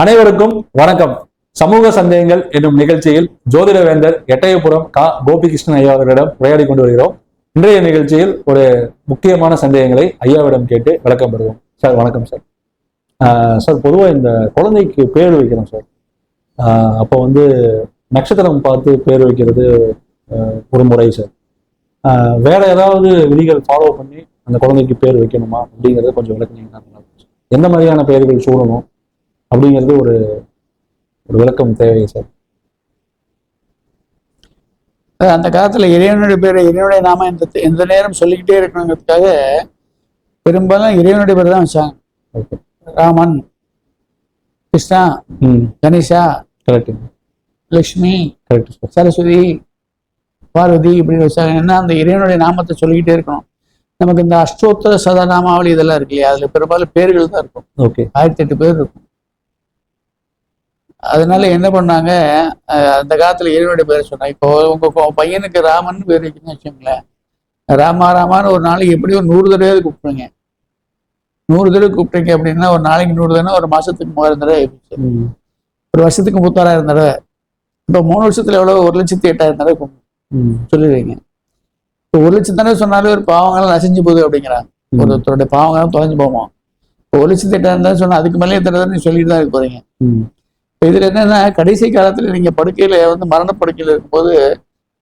அனைவருக்கும் வணக்கம். சமூக சந்தேகங்கள் என்னும் நிகழ்ச்சியில் ஜோதிடவேந்தர் எட்டயபுரம் கா. கோபிகிருஷ்ணன் ஐயா அவர்களிடம் உரையாடி கொண்டு வருகிறோம். இன்றைய நிகழ்ச்சியில் ஒரு முக்கியமான சந்தேகங்களை ஐயாவிடம் கேட்டு விளக்கம் பெறுவோம். சார் வணக்கம் சார். சார் பொதுவாக இந்த குழந்தைக்கு பேர் வைக்கிறோம் சார். அப்போ வந்து நட்சத்திரம் பார்த்து பேர் வைக்கிறது ஒரு முறை சார். வேற ஏதாவது விதிகள் ஃபாலோ பண்ணி அந்த குழந்தைக்கு பேர் வைக்கணுமா அப்படிங்கிறத கொஞ்சம் விளக்குனீங்கன்னா எந்த மாதிரியான பெயர்கள் சூழணும்? அப்படிங்கிறது ஒரு ஒரு விளக்கம் தேவை சார். அந்த காலத்துல இறைவனுடைய பேரை இறைவனுடைய நாம எந்த எந்த நேரம் சொல்லிக்கிட்டே இருக்கணுங்கிறதுக்காக பெரும்பாலும் இறைவனுடைய பேர் தான் வச்சாங்க. Raman Krishna Ganesha correct. Lakshmi correct sir. Saraswati Parvati இப்படின்னு வச்சாங்க. ஏன்னா அந்த இறைவனுடைய நாமத்தை சொல்லிக்கிட்டே இருக்கணும். நமக்கு இந்த அஷ்டோத்தர சதநாமாவளி இதெல்லாம் இருக்கு இல்லையா? அதுல பெரும்பாலும் பேர்கள் தான் இருக்கும். ஓகே. ஆயிரத்தி எட்டு பேர் இருக்கும். அதனால என்ன பண்ணாங்க? அந்த காலத்துல இறைவனுடைய பேரை சொன்னாங்க. இப்போ உங்க பையனுக்கு ராமன் பேர் வைக்கணும்னு வச்சுங்களேன் ராமா ராமான்னு ஒரு நாளைக்கு எப்படியும் நூறு தடவை கூப்பிடுங்க நூறு தடவை கூப்பிட்டீங்க அப்படின்னா ஒரு நாளைக்கு நூறு தடவை ஒரு மாசத்துக்கு மூவாயிரம் தடவை ஒரு வருஷத்துக்கு முப்பத்தாறாயிரம் தடவை. இப்போ மூணு வருஷத்துல எவ்வளவு? ஒரு லட்சத்தி எட்டாயிரம் தடவை கூப்பிடணும். ம். சொல்லிடுவீங்க. இப்போ ஒரு லட்சம் தடவை சொன்னாலே ஒரு பாவங்கள்லாம் நசிஞ்சு போகுது அப்படிங்கிறாங்க. ஒருத்தருடைய பாவங்கள்லாம் தொலைஞ்சு போவோம் இப்போ ஒரு லட்சத்தி எட்டாயிரம் தடவை சொன்னா அதுக்கு மேலே தடவை நீ சொல்லிட்டு தான் இருக்க போறீங்க. இதுல என்னன்னா கடைசி காலத்துல நீங்க படுக்கையில வந்து மரண படுக்கையில் இருக்கும்போது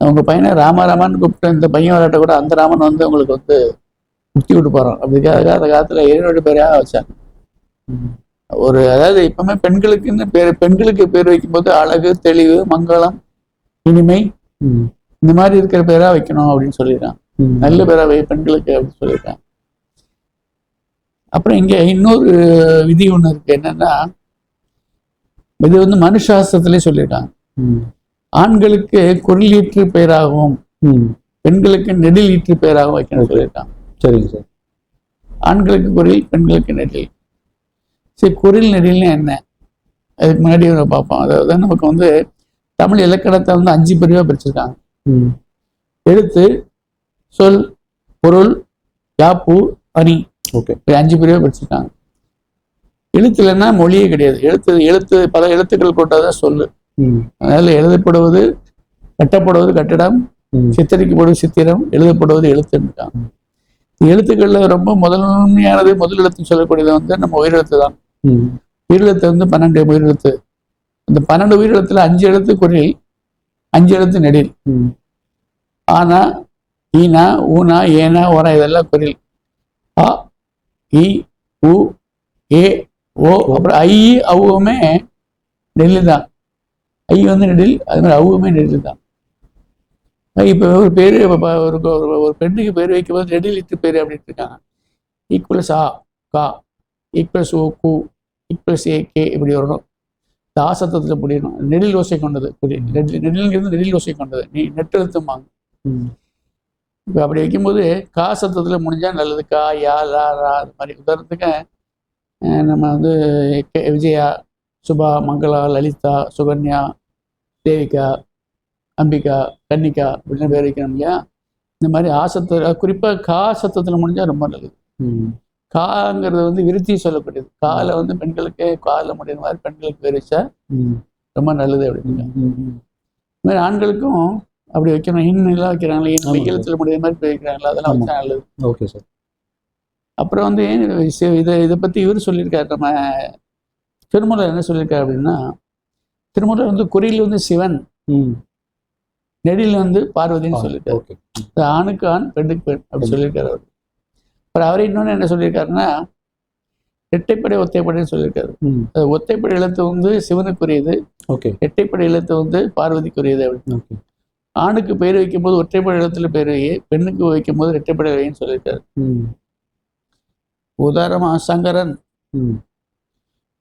உங்க பையனை ராமராமான்னு கூப்பிட்டு இந்த பையன் விளையாட்ட கூட அந்த ராமன் வந்து உங்களுக்கு வந்து முக்தி விட்டு போறோம் அப்படிக்காக அந்த காலத்துல ஏழு பேராக வச்சாங்க. ஒரு அதாவது இப்பவுமே பெண்களுக்குன்னு பேர் பெண்களுக்கு பேர் வைக்கும்போது அழகு தெளிவு மங்களம் இனிமை இந்த மாதிரி இருக்கிற பேரா வைக்கணும் அப்படின்னு சொல்லிடுறான் நல்ல பேரா வை பெண்களுக்கு அப்படின்னு சொல்லிடுறான் அப்புறம் இங்க இன்னொரு விதி ஒண்ணு இருக்கு. என்னன்னா இது வந்து மனுஷாஸ்திரத்திலே சொல்லியிருக்காங்க ம். ஆண்களுக்கு குறிலீற்று பெயராகவும் பெண்களுக்கு நெடிலீற்று பெயராகவும் வைக்கணும்னு சொல்லியிருக்காங்க. சரிங்க சார். ஆண்களுக்கு குரில் பெண்களுக்கு நெடில். சரி குரில் நெடில்னா என்ன? அதுக்கு முன்னாடி பார்ப்போம். அதாவது நமக்கு வந்து தமிழ் இலக்கணத்தை வந்து அஞ்சு பிரிவாக பிரிச்சிருக்காங்க. எழுத்து சொல் பொருள் யாப்பு அணி. ஓகே. அஞ்சு பிரிவாக பிரிச்சிருக்காங்க. எழுத்துலன்னா மொழியே கிடையாது. எழுத்து எழுத்து பல எழுத்துக்கள் கொண்டதான் சொல்லு. ம். அதனால எழுதப்படுவது கட்டப்படுவது கட்டடம் சித்தரிக்கப்படுவது சித்திரம் எழுதப்படுவது எழுத்துன்னுட்டாங்க எழுத்துக்கள்ல ரொம்ப முதன்மையானது முதல் எழுத்து சொல்லக்கூடியது வந்து நம்ம உயிரெழுத்து தான். உயிரெழுத்து வந்து பன்னெண்டு உயிரெழுத்து. அந்த பன்னெண்டு உயிரெழுத்துல அஞ்சு எழுத்து குறில் அஞ்சு எழுத்து நெடில். ஆனா ஈனா ஊனா ஏனா ஓனா இதெல்லாம் குறில் ஆ இ உ ஏ ஓ அப்புறம் ஐ அவுவுமே நெல்லு தான் ஐ வந்து நெடில் அது மாதிரி அவுவுமே நெடில் தான் இப்போ ஒரு பேர் ஒரு ஒரு- பெண்ணுக்கு பேர் வைக்கும்போது நெடில் இட்டு பேர் அப்படின்ட்டு இருக்காங்க. ஈக்குவல்ஸ் ஆ கா ஈக்குவல்ஸ் ஓ கு ஈக்குவல்ஸ் ஏ கே இப்படி வரணும். இந்த ஆசத்தத்தில் முடியணும் நெடில் ஓசை கொண்டது நெடில்ங்கிறது நெடில் ஓசை கொண்டது. நீ நெட்டெழுத்துமாங்க இப்போ அப்படி வைக்கும்போது கா சத்தத்தில் முடிஞ்சால் நல்லது. கா யா லா ரா அது மாதிரி. உதாரணத்துக்கு நம்ம வந்து விஜயா சுபா மங்களா லலிதா சுகன்யா தேவிகா அம்பிகா கன்னிகா அப்படின்னு பேர் வைக்கணும் இல்லையா? இந்த மாதிரி ஆசத்து குறிப்பாக கா சத்தத்தில் முடிஞ்சால் ரொம்ப நல்லது. காங்கிறது வந்து விருத்தி சொல்லக்கூடியது. காலை வந்து பெண்களுக்கு காலில் முடியுற மாதிரி பெண்களுக்கு பேர் வச்சா ரொம்ப நல்லது அப்படின்னு. ம் இந்த மாதிரி ஆண்களுக்கும் அப்படி வைக்கணும். இன்னெல்லாம் வைக்கிறாங்களே இன் ஆமாம். கையெழுத்தில் முடியுற மாதிரி வைக்கிறாங்களா அதெல்லாம். வச்சா நல்லது. Okay sir. அப்புறம் வந்து சி- இதை இதை பற்றி இவர் சொல்லியிருக்காரு. நம்ம திருமூலர் என்ன சொல்லியிருக்காரு அப்படின்னா திருமூலர் வந்து குறியில் வந்து சிவன் ம். நெடில் வந்து பார்வதின்னு சொல்லியிருக்காரு. ஆணுக்கு ஆண் பெண்ணுக்கு பெண் அப்படி சொல்லியிருக்காரு அவர். அப்புறம் அவர் இன்னொன்று என்ன சொல்லியிருக்காருன்னா இரட்டைப்படை ஒத்தைப்படைன்னு சொல்லியிருக்காரு. ஒத்தைப்படை எழுத்து வந்து சிவனுக்குரியது. ஓகே. இரட்டைப்படை எழுத்து வந்து பார்வதிக்குரியது அப்படின்னு ஆணுக்கு பேர் வைக்கும்போது ஒற்றைப்படை எழுத்துல பேர் வை பெண்ணுக்கு வைக்கும்போது இரட்டைப்படை வைன்னு சொல்லியிருக்காரு. ம் உதாரணமா சங்கரன்.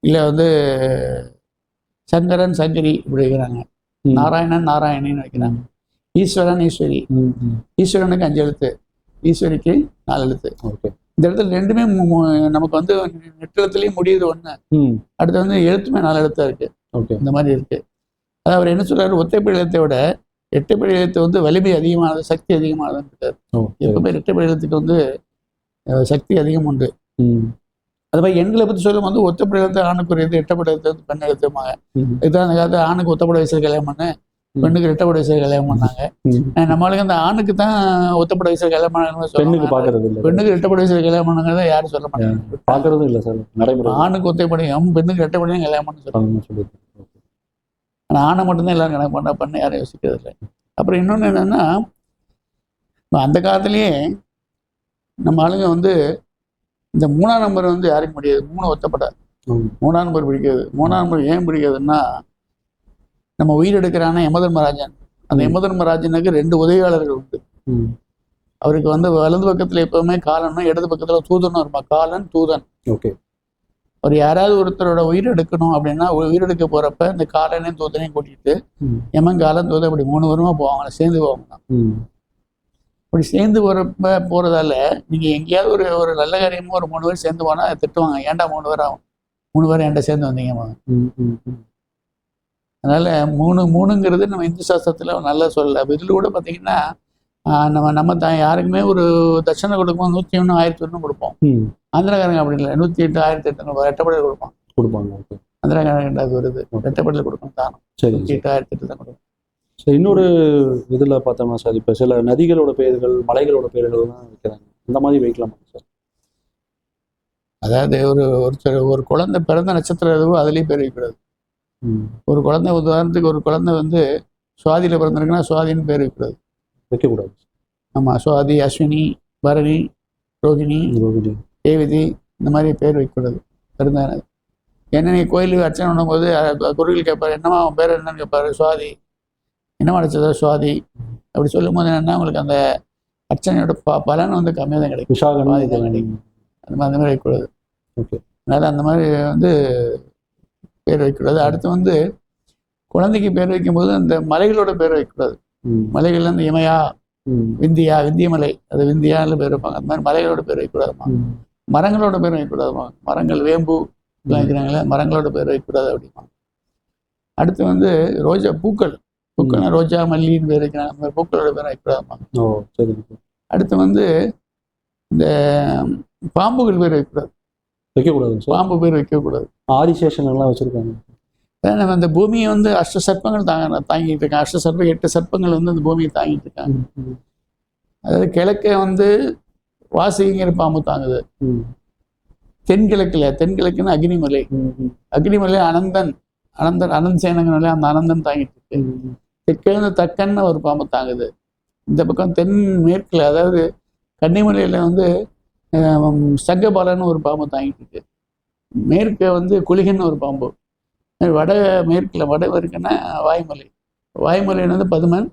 இல்லை வந்து சங்கரன் சங்கரி இப்படி வைக்கிறாங்க. நாராயணன் நாராயணின்னு வைக்கிறாங்க. ஈஸ்வரன் ஈஸ்வரி. ஈஸ்வரனுக்கு அஞ்சு எழுத்து. ஈஸ்வரிக்கு நாலு எழுத்து. ஓகே. இந்த இடத்துல ரெண்டுமே நமக்கு வந்து நெட்டெழுத்துலேயும் முடியுது ஒன்று அடுத்து வந்து எழுத்துமே நாலு எழுத்தா இருக்கு. ஓகே. இந்த மாதிரி இருக்கு. அதாவது அவர் என்ன சொல்றாரு? ஒத்தைப்படை எழுத்தை விட எட்டுப்படை எழுத்து வந்து வலிமை அதிகமானது சக்தி அதிகமானதுன்னு இருக்காரு. எப்பவுமே இரட்டைப்படை எழுத்துக்கு வந்து சக்தி அதிகம் உண்டு. அது மாதிரி எண்களை பற்றி சொல்லும் வந்து ஒத்தப்படை எழுத்து ஆணுக்கு ஒரு இது எட்டப்படை எழுத்து வந்து பெண் எழுத்துமாங்க ம். இதுதான் அந்த காலத்து ஆணுக்கு ஒத்தப்படை வயசுல கல்யாணம் பண்ணு பெண்ணுக்கு ரெட்டப்படை வயசுல கல்யாணம் பண்ணாங்க. நம்மளுக்கு அந்த ஆணுக்கு தான் ஒத்தப்படை வயசுல கல்யாணம் பண்ணணும்னு பெண்ணுக்கு பாக்குறது இல்ல. பெண்ணுக்கு ரெட்டப்படை வயசுல கல்யாணம் பண்ணுங்கிறத யாரும் சொல்ல மாட்டாங்க. பாக்குறதும் இல்ல சார் நடைமுறை. ஆணுக்கு ஒத்தைப்படையும் பெண்ணுக்கு ரெட்டப்படையும் கல்யாணம் பண்ண சொல்லுவாங்க சொல்லிட்டு ஆனால் ஆணை மட்டும்தான் எல்லாரும் கணக்கு பண்ண பண்ண யாரும் யோசிக்கிறது இல்லை. அப்புறம் இன்னொன்று என்னன்னா அந்த காலத்திலேயே நம்ம ஆளுங்க வந்து இந்த மூணாம் நம்பர் வந்து யாருக்கு முடியாது மூணு ஒத்தப்பட. மூணாம் நம்பர் பிடிக்காது. மூணாம் நம்பர் ஏன் பிடிக்காதுன்னா நம்ம உயிர் எடுக்கிறான யமதர்மராஜன் அந்த. யமதர்மராஜனுக்கு ரெண்டு உதவியாளர்கள் உண்டு. அவருக்கு வந்து வலது பக்கத்துல எப்பவுமே காலனும் இடது பக்கத்துல தூதனும் இருப்பான் காலன் தூதன். ஓகே. அவர் யாராவது ஒருத்தரோட உயிர் எடுக்கணும் அப்படின்னா ஒரு உயிர் எடுக்க போறப்ப இந்த காலனையும் தூதனையும் கூட்டிட்டு ம். எமன் காலம் தூதன் அப்படி மூணு வருமா போவாங்க. சேர்ந்து போவாங்க. ம். அப்படி சேர்ந்து போறப்ப போறதால நீங்க எங்கேயாவது ஒரு ஒரு நல்ல காரியமா ஒரு மூணு பேர் சேர்ந்து போனா திட்டுவாங்க ஏன்டா மூணு பேர் ஆகும் மூணு பேர் ஏன்டா சேர்ந்து வந்தீங்க ம். ம். ம். அதனால மூணு மூணுங்கிறது நம்ம இந்து சாஸ்திரத்துல நல்லா சொல்லல இதுல கூட பாத்தீங்கன்னா ஆஹ் நம்ம நம்ம தான் யாருக்குமே ஒரு தட்சணை கொடுக்கும்போது நூத்தி ஒன்று ஆயிரத்தி ஒன்று கொடுப்போம். ஆந்திராக்காரங்க அப்படி இல்லை நூத்தி எட்டு ஆயிரத்தி எட்டு ரெட்டப்படையில் கொடுப்போம் கொடுப்பாங்க ஆந்திராக்காரங்க அது வருது. ரெட்டப்படையில் கொடுக்கணும் தானம் சரி எட்டு ஆயிரத்தி எட்டு தான் கொடுக்கும் சார் இன்னொரு இதுல பார்த்தோம்னா சார் இப்ப சில நதிகளோட பெயர்கள் மலைகளோட பெயர்கள்லாம் வைக்கிறாங்க இந்த மாதிரி வைக்கலாமா சார்? அதாவது ஒரு ஒருத்தர் ஒரு குழந்தை பிறந்த நட்சத்திரம் எதுவோ அதுலேயும் பேர் வைக்கூடாது. ஒரு குழந்தை உதாரணத்துக்கு ஒரு குழந்தை வந்து சுவாதியில் பிறந்திருக்குன்னா சுவாதின்னு பேர் வைக்கூடாது வைக்கக்கூடாது. ஆமாம் சுவாதி அஸ்வினி பரணி ரோகிணி ரோகிணி. தேவதி இந்த மாதிரி பேர் வைக்கக்கூடாது பிறந்த என்ன நீ கோயிலுக்கு அர்ச்சனை பண்ணும்போது குருவில் கேட்பாரு என்னம்மா அவன் பேர் என்னன்னு கேட்பாரு சுவாதி. என்னம்மா அடிச்சதோ சுவாதி. அப்படி சொல்லும்போது என்னன்னா உங்களுக்கு அந்த அர்ச்சனையோட ப பலன் வந்து கம்மியாக தான் கிடைக்கும். தான் கிடைக்கும். அந்த மாதிரி அந்த மாதிரி வைக்கக்கூடாது. ஓகே. அதனால் அந்த மாதிரி வந்து பேர் வைக்கக்கூடாது. அடுத்து வந்து குழந்தைக்கு பேர் வைக்கும்போது அந்த மலைகளோட பேர் வைக்கக்கூடாது. மலைகள்ல இருந்து இமயா ம். விந்தியா விந்தியமலை அது விந்தியான்னு பேர் வைப்பாங்க. அந்த மாதிரி மலைகளோட பேர் வைக்கக்கூடாதுமா. மரங்களோட பேர் வைக்கக்கூடாதுமா மரங்கள் வேம்பு வைக்கிறாங்களே மரங்களோட பேர் வைக்கக்கூடாது அப்படிமா அடுத்து வந்து ரோஜா பூக்கள். பூக்கள் ரோஜா மல்லின்னு பேர் வைக்கிறாங்க. அந்த பூக்களோட பேர் வைக்கக்கூடாதுமா ஓ சரி அடுத்து வந்து இந்த பாம்புகள் பேர் வைக்கக்கூடாது. வைக்கக்கூடாது பாம்பு பேர் வைக்கக்கூடாது. ஆதிசேஷன் எல்லாம் வச்சிருக்காங்க நம்ம இந்த பூமியை வந்து அஷ்ட சர்ப்பங்கள் தாங்க தாங்கிட்டு இருக்காங்க அஷ்ட சர்ப்பம் எட்டு சர்ப்பங்கள் வந்து இந்த பூமியை தாங்கிட்டு இருக்காங்க. அதாவது கிழக்கே வந்து வாசிங்கிற பாம்பு தாங்குது. தென்கிழக்குல தென்கிழக்குன்னு அக்னிமலை. அக்னிமலை அனந்தன் அனந்தன் அனந்த சேனங்கனாலே அந்த அனந்தன் தாங்கிட்டு இருக்கு. தெற்கிழந்து தக்கன்னு ஒரு பாம்பு தாங்குது. இந்த பக்கம் தென் மேற்குல அதாவது கன்னிமலையில வந்து சங்கபாலன்னு ஒரு பாம்பு தாங்கிட்டு இருக்கு மேற்க வந்து குளிகன்னு ஒரு பாம்பு. வட மேற்குல வட மேற்குன்னா வாய்மலை வாய்மலைன்னு வந்து பதுமன்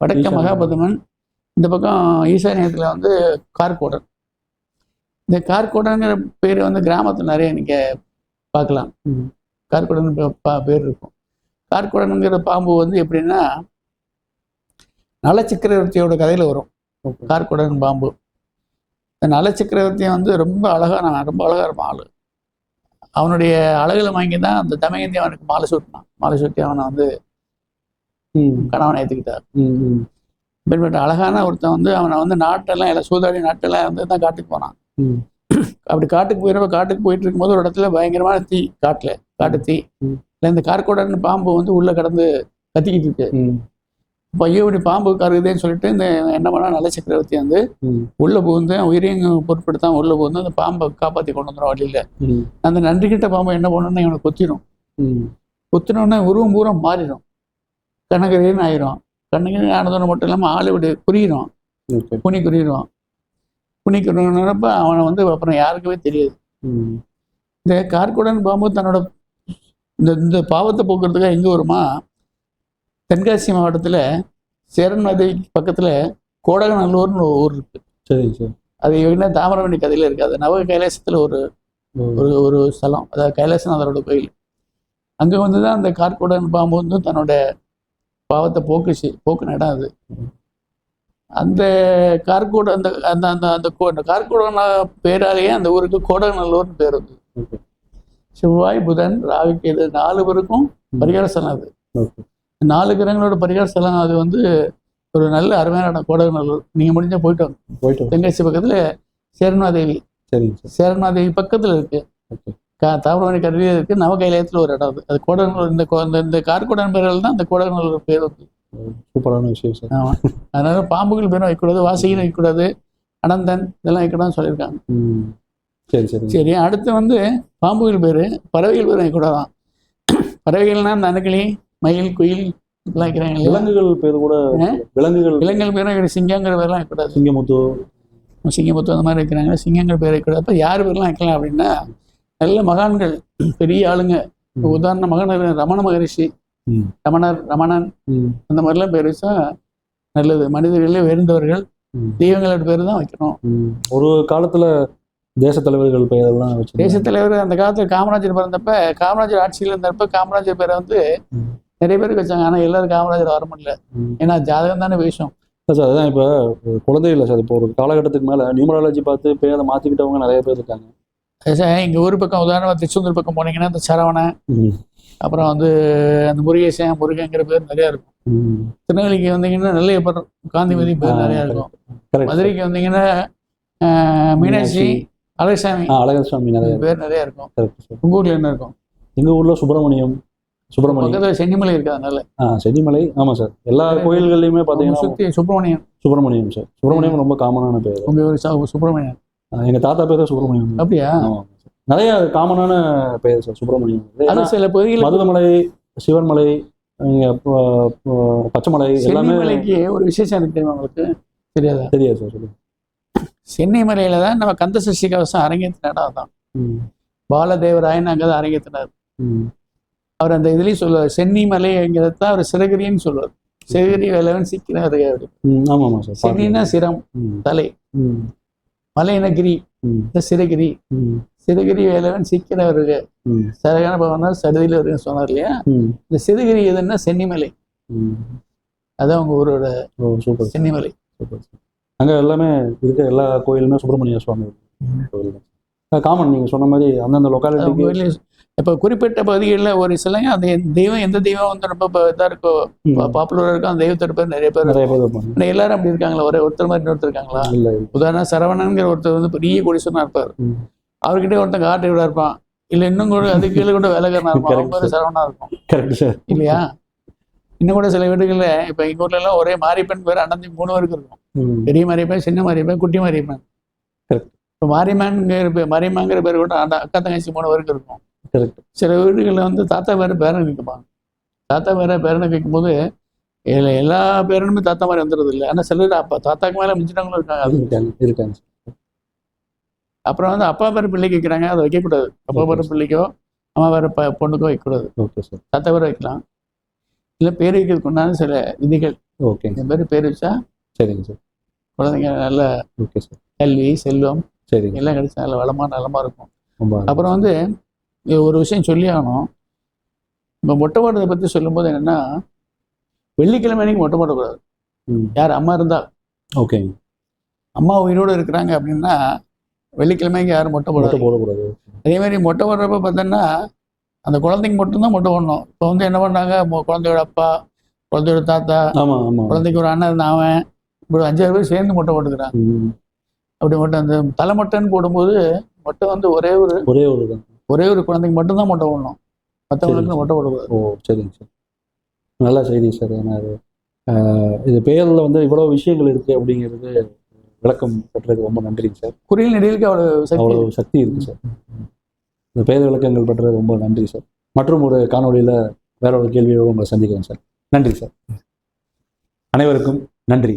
வடக்க. மகாபதுமன் இந்த பக்கம் ஈசானியத்தில் வந்து கார்கோடன். இந்த கார்கோடங்கிற பேர் வந்து கிராமத்தில் நிறைய நீங்கள் பார்க்கலாம். கார்கோடன் பேர் இருக்கும். கார்கோடனுங்கிற பாம்பு வந்து எப்படின்னா நலச்சக்கரவர்த்தியோட கதையில் வரும். கார்கோடன் பாம்பு இந்த நலச்சக்கரவர்த்தியை வந்து ரொம்ப அழகான ரொம்ப அழகா இருப்பான் ஆளு அவனுடைய அழகுல வாங்கி தான் அந்த தமயந்தி அவனுக்கு மாலை சூட்டினான் மாலை சூட்டி அவனை வந்து ம். கணவனை ஏற்றுக்கிட்டார். இப்படிப்பட்ட அழகான ஒருத்தன் வந்து அவனை வந்து நாட்டெல்லாம் எல்லாம் சூதாடி நாட்டெல்லாம் வந்து தான் காட்டுக்கு போனான். அப்படி காட்டுக்கு போயிடுறப்ப காட்டுக்கு போயிட்டு இருக்கும்போது ஒரு இடத்துல பயங்கரமான தீ காட்டுல காட்டு தீ. இல்லை இந்த கார்கோடன் பாம்பு வந்து உள்ள கடந்து கத்திக்கிட்டு இருக்கு. இப்போ ஐயோ இப்படி பாம்பு கருகுதேன்னு சொல்லிட்டு இந்த என்ன பண்ணா நல்ல சக்கரவர்த்தி வந்து. உள்ள புகுந்து உயிரையும் பொருட்படுத்தாம உள்ள புகுந்து அந்த பாம்பை காப்பாத்தி கொண்டு வந்துடும் வழியில. அந்த நன்றி கிட்ட பாம்பு என்ன பண்ணணும்னா இவனை கொத்திடும். கொத்தினோடனே உருவம் பூரா மாறிடும் கண்ணகரேன்னு ஆயிரும் கண்ணகரேன்னு ஆனதோட மட்டும் இல்லாமல் ஆளு விடு குறியிடும் ஓகே. குனி குறியிடுவான் குனி குறினப்ப அவனை வந்து அப்புறம் யாருக்குமே தெரியாது. இந்த கார்குடன் பாம்பு தன்னோட இந்த இந்த பாவத்தை போக்குறதுக்காக எங்கே வருமா? தென்காசி மாவட்டத்தில் சேரன் நதி பக்கத்தில் கோடகநல்லூர்னு ஒரு ஊர் இருக்கு. சரிங்க சார். அது என்ன தாமிரவணி கதையில் இருக்கு. அது நவ கைலாசத்தில் ஒரு. ஒரு ஒரு ஸ்தலம். அதாவது கைலாசநாதரோட கோயில். அங்கே வந்து தான் அந்த கார்குடன் பாம்பு வந்து தன்னோட பாவத்தை போக்குச்சு போக்குன இடம் அது. அந்த கார்கோட அந்த அந்த அந்த அந்த கார்கோடன பேராலேயே அந்த ஊருக்கு கோடநல்லூர்னு பேர் வந்து. செவ்வாய் புதன் ராகுக்கு இது நாலு பேருக்கும் பரிகார ஸ்தலம் அது. நாலு கிரகங்களோட பரிகார ஸ்தலம் அது வந்து ஒரு நல்ல அருமையான இடம் கோடநல்லூர் நீங்கள் முடிஞ்சா போயிட்டு வாங்க. போயிட்டு. தென்காசி பக்கத்தில் சேரமாதேவி. சரிங்க சார். சேரமாதேவி பக்கத்தில் இருக்கு. கா தாமிரபரணி கருவி இருக்கு. நவ கைலாயத்தில் ஒரு இடம் அது. அது கோடநல்லூர் இந்த இந்த- கார்கோடன் பேர்கள் தான் இந்த கோடநல்லூர் பேர் வந்து. சூப்பரான விஷயம் சார். ஆமா. அதனால பாம்புகள் பேரும் வைக்கக்கூடாது வாசிகள் வைக்கக்கூடாது அனந்தன் இதெல்லாம் வைக்கக்கூடாதுன்னு சொல்லியிருக்காங்க. சரி சரி. சரி அடுத்து வந்து பாம்புகள் பேர் பறவைகள் பேர் வைக்கக்கூடாதான் பறவைகள்னா இந்த அணுக்கிளி மயில் குயில் இதெல்லாம் வைக்கிறாங்க விலங்குகள் பேர் கூட? விலங்குகள். விலங்குகள் பேரும் சிங்கங்கிற பேர்லாம் வைக்கக்கூடாது சிங்கமுத்து. சிங்கமுத்து அந்த மாதிரி வைக்கிறாங்க சிங்கங்கள் பேர் வைக்கக்கூடாது அப்போ யார் பேர்லாம் வைக்கலாம் அப்படின்னா நல்ல மகான்கள் பெரிய ஆளுங்க. உதாரண மகன் ரமண மகரிஷி. ரமணர் ரமணன். அந்த மாதிரிலாம் பேர் வச்சா நல்லது. மனிதர்களே உயர்ந்தவர்கள். தெய்வங்களோட பேர் தான் வைக்கணும். ஒரு காலத்துல தேச தலைவர்கள் பெயரெல்லாம் வச்சு தலைவர் அந்த காலத்துல காமராஜர் பிறந்தப்ப காமராஜர் ஆட்சியில் இருந்தப்ப காமராஜர் பேரை வந்து. நிறைய பேருக்கு வச்சாங்க ஆனா எல்லாரும் காமராஜர் வர முடியல. ஏன்னா ஜாதகம் தானே பேசும் சார் அதான் இப்போ குழந்தை இல்லை சார் இப்போ ஒரு காலகட்டத்துக்கு மேல நியூமராலஜி பார்த்து பேரை மாத்திக்கிட்டவங்க நிறைய பேர் இருக்காங்க சார் எங்க ஊர் பக்கம் உதாரணமா திருச்செந்தூர் பக்கம் போனீங்கன்னா இந்த சரவணன். அப்புறம் வந்து அந்த முருகேசன் முருகங்கிற பேர் நிறைய இருக்கும். திருநெல்வேலிக்கு வந்தீங்கன்னா நெல்லையப்பர் காந்திமதி பேர் நிறைய இருக்கும். மதுரைக்கு வந்தீங்கன்னா மீனாட்சி அழகசாமி. அழகர் சுவாமி நிறைய பேர் நிறைய இருக்கும். உங்க ஊர்ல என்ன இருக்கும்? எங்க ஊர்ல சுப்பிரமணியம் சுப்பிரமணியம் பக்கத்துல சென்னிமலை இருக்கு அதனால. ஆ சென்னிமலை. ஆமா சார். எல்லா கோயில்கள்லயுமே பாத்தீங்கன்னா சுத்தி சுப்பிரமணியம். சுப்பிரமணியம் சார். சுப்பிரமணியம் ரொம்ப காமனான பேர். உங்க ஊர் சுப்பிரமணியம். எங்க தாத்தா பேர் தான் சுப்பிரமணியம். அப்படியா. நிறைய காமனான பெயர் சார் சுப்பிரமணியம். அது சில பகுதிகளில் மருதமலை சிவன்மலை பச்சைமலை எல்லாமே ஒரு விசேஷம் இருக்கு தெரியுமா உங்களுக்கு? தெரியாதா? தெரியாது சார் சொல்லுங்க. சென்னிமலையில தான் நம்ம கந்த சஷ்டி கவசம் அரங்கேற்றின இடம் தான். பாலதேவராயன் அங்கே தான் அரங்கேற்றினார். அவர் அந்த இதுலயும் சொல்லுவார் சென்னிமலைங்கிறது தான் அவர் சிறகிரின்னு சொல்லுவார் சிறகிரி வேலவன் சிக்கிறார் ம், ஆமா ஆமா சார் சென்னினா சிரம். தலை ம். மலையின கிரி ம். இந்த சிறகிரி. சிறகிரி வேலவன் சிக்கிறவருக்கு ம். சரியான பவனார் சடுதியில் வருன்னு சொன்னார் இல்லையா. இந்த சிறுகிரி எதுன்னா சென்னிமலை. அதான் உங்க ஊரோட சென்னிமலை அங்க எல்லாமே இருக்க எல்லா கோயிலுமே சுப்பிரமணிய சுவாமி கோயில் தான் காமன் நீங்க சொன்ன மாதிரி அந்தந்த அவங்க லொக்காலிட்டிக்கு இப்போ குறிப்பிட்ட பகுதிகளில் ஒரு சிலங்க அந்த தெய்வம் எந்த தெய்வம் வந்து ரொம்ப ப- இதா இருக்கோ பாப்புலராக இருக்கோ அந்த தெய்வத்தோட பேர் நிறைய பேர் நிறைய பேர் இருப்பாங்க. எல்லாரும் அப்படி இருக்காங்களா? ஒரே ஒருத்தர் மாதிரி இன்னொருத்தர் இருக்காங்களா? இல்ல உதாரணம் சரவணங்கிற ஒருத்தர் வந்து பெரிய கொடிசனா இருப்பார். அவர்கிட்ட ஒருத்தன் காட்டு இருப்பான். இல்ல இன்னும் கூட அது கீழே கூட வேலைக்காரனா இருப்பான். அவன் Correct, பேரு சரவணா இருக்கும். கரெக்ட் சார் இல்லையா? இன்னும் கூட சில வீடுகள்ல இப்ப எங்க ஊர்ல எல்லாம் ஒரே மாரியப்பன் பேர் அண்ணந்தி மூணு பேருக்கு இருக்கும். பெரிய மாரியப்பன் சின்ன மாரியப்பன் குட்டி மாரியப்பன். இப்போ மாரியம்மன்ங்கிற பேர் மாரியம்மாங்கிற பேர் கூட அண்ணா- அக்கா தங்கச்சி மூணு பேருக்கு இருக்கும். கரெக்ட். சில வீடுகளில் வந்து தாத்தா பேர பேரன் வைக்கப்பாங்க. தாத்தா பேர பேரனை வைக்கும்போது எல்லா பேரனுமே தாத்தா மாதிரி வந்துடுறது இல்லை. ஆனால் சிலர் அப்பா தாத்தாக்கு மேலே மிஞ்சினவங்களும் இருக்காங்க. அது இருக்காங்க இருக்காங்க. அப்புறம் வந்து அப்பா பேர் பிள்ளைக்கு வைக்கிறாங்க. அதை வைக்கக்கூடாது. அப்பா பேர் பிள்ளைக்கோ அம்மா பேர் பொண்ணுக்கோ வைக்கக்கூடாது. Okay sir. தாத்தா பேர் வைக்கலாம். இல்லை பேர் வைக்கிறதுக்கு உண்டான சில விதிகள். ஓகேங்க இந்த மாதிரி பேர் வச்சா சரிங்க சார். குழந்தைங்க நல்ல ஓகே சார் கல்வி செல்வம் சரிங்க. எல்லாம் கிடைச்சா நல்ல வளமா நலமா இருக்கும். அப்புறம் வந்து ஒரு விஷயம் சொல்லி ஆகணும். இப்போ மொட்டை போடுறதை பற்றி சொல்லும்போது என்னன்னா வெள்ளிக்கிழமை அன்னைக்கு மொட்டை போடக்கூடாது ம். யார் அம்மா இருந்தா ஓகேங்க அம்மா உயிரோடு இருக்கிறாங்க அப்படின்னா வெள்ளிக்கிழமைக்கு யாரும் மொட்டை போடாது போடக்கூடாது. அதே மாதிரி மொட்டை போடுறப்ப பார்த்தோன்னா அந்த குழந்தைக்கு மட்டும்தான் மொட்டை போடணும். இப்போ வந்து என்ன பண்ணாங்க? குழந்தையோட அப்பா குழந்தையோட தாத்தா ஆமா ஆமா. குழந்தைக்கு ஒரு அண்ணன் அவன் இப்படி அஞ்சாறு பேர் சேர்ந்து மொட்டை போட்டுக்கிறான். அப்படி மொட்டை அந்த தலை மொட்டைன்னு போடும்போது மொட்டை வந்து ஒரே ஒரு ஒரே ஒரு தான். ஒரே ஒரு குழந்தைக்கு மட்டும்தான் மொட்டை போடணும். மற்றவங்களுக்கு மொட்டை போடக்கூடாது. ஓ சரிங்க சார். நல்ல செய்தி சார். ஏன்னா அது இது பெயரில் வந்து இவ்வளோ விஷயங்கள் இருக்கு அப்படிங்கிறது விளக்கம் பெற்றதுக்கு ரொம்ப நன்றிங்க சார். குறியில் நெடிலுக்கு அவ்வளோ சக்தி அவ்வளோ சக்தி இருக்கு சார். இந்த பெயர் விளக்கங்கள் பெற்றது ரொம்ப நன்றி சார் மற்றும் ஒரு காணொளியில் வேற ஒரு கேள்வியோடு உங்களை சந்திக்கிறேன் சார் நன்றி சார் அனைவருக்கும் நன்றி.